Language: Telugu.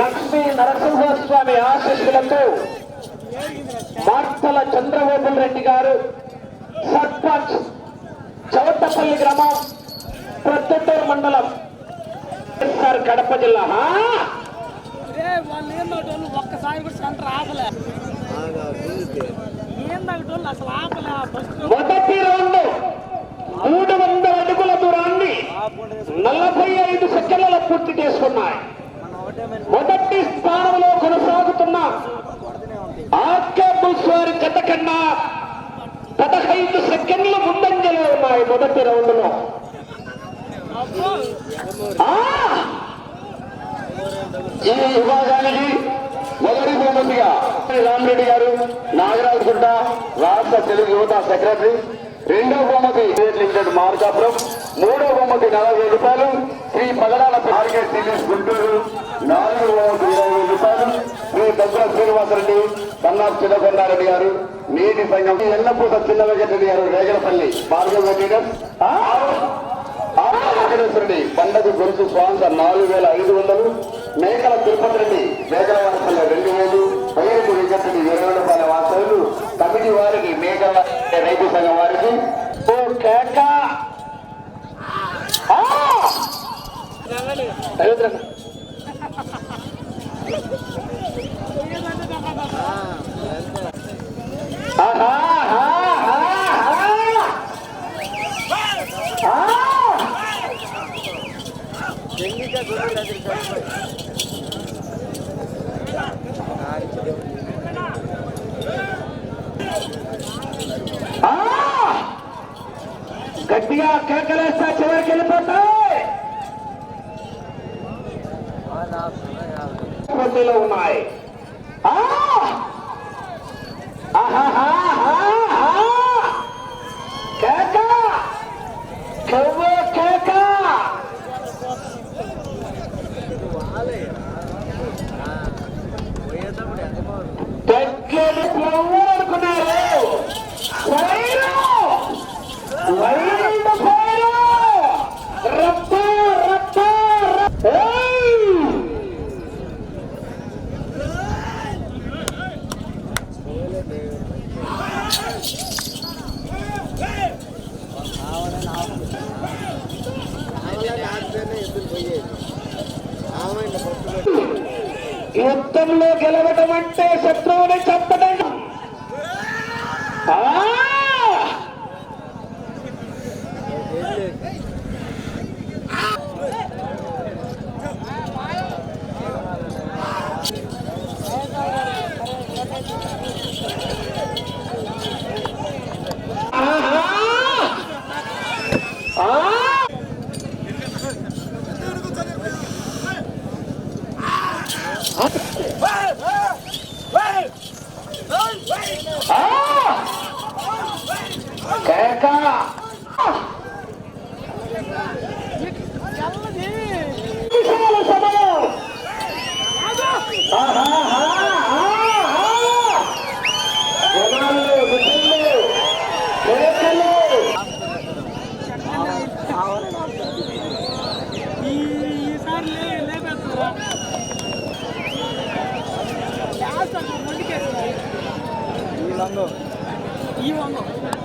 లక్ష్మీ నరసింహస్వామి ఆశీస్సులతో మార్తల చంద్రబాబు రెడ్డి గారు సర్పంచ్ చవట్టపల్లి గ్రామం ప్రొద్దుటూరు మండలం. వైఎస్ఆర్ కడప జిల్లా. మొదటి రౌండ్ మూడు వందల అడుగుల దూరాన్ని నలభై ఐదు సెకండ్లలో పూర్తి చేసుకున్నాయి. మొదటి స్థానంలో కొనసాగుతున్న ఆర్కే వారి గత కన్నా పదహైదు సెకండ్లు ముందంజలో ఉన్నాయి మొదటి రౌండ్లో ఈ విభాగానికి మొదటి బహుమతిగా రామరెడ్డి గారు నాగరాజుకుంట రాష్ట్ర తెలుగు యువత సెక్రటరీ. రెండవ బహుమతి లిమిటెడ్ మార్కాపురం. మూడో బొమ్మకి నలభై రూపాయలు. Sri Pagadala target series Guntur. నాలుగు బొమ్మకి ఇరవై రూపాయలు. శ్రీ దగ్గర శ్రీనివాసరెడ్డి కన్నా చిన్నకొండారెడ్డి గారు నీటి సంఘం. ఎల్లపూత చిన్న వెంకటరెడ్డి గారు రేగలపల్లి భార్గవ వెంకటేశ్వర. వెంకటేశ్వరుడి పండగ గొలుసు స్వాంత నాలుగు వేల ఐదు వందలు. మేకల తిరుపతి రెడ్డి మేకల రెండు వేలు పైరెడ్డి వెంకటరెడ్డి ఇరవై రూపాయల వాస్తవులు కమిటీ వారికి మేకల రైతు సంఘం వారికి ఓ కేక ఆ! అయోధ్య రండి. ఆహా, ఆహా, ఆహా, ఆహా. ఆ! గట్టిగా కేకలేస్తా చివరికి వెళ్ళిపోతాయి మధ్యలో ఉన్నాయి. ఆ! ఆహాహాహాహా! కేక కెవ్వు కేక దగ్గర పువ్వు అనుకున్నారు వైరు వైరు వైరు రప్ప రప్ప రప్ప ఏయ్! యుద్ధంలో గెలవటం అంటే శత్రువుని చంపడం ఆ! ఈ ఈసారి లే లేపేస్తారా いいもの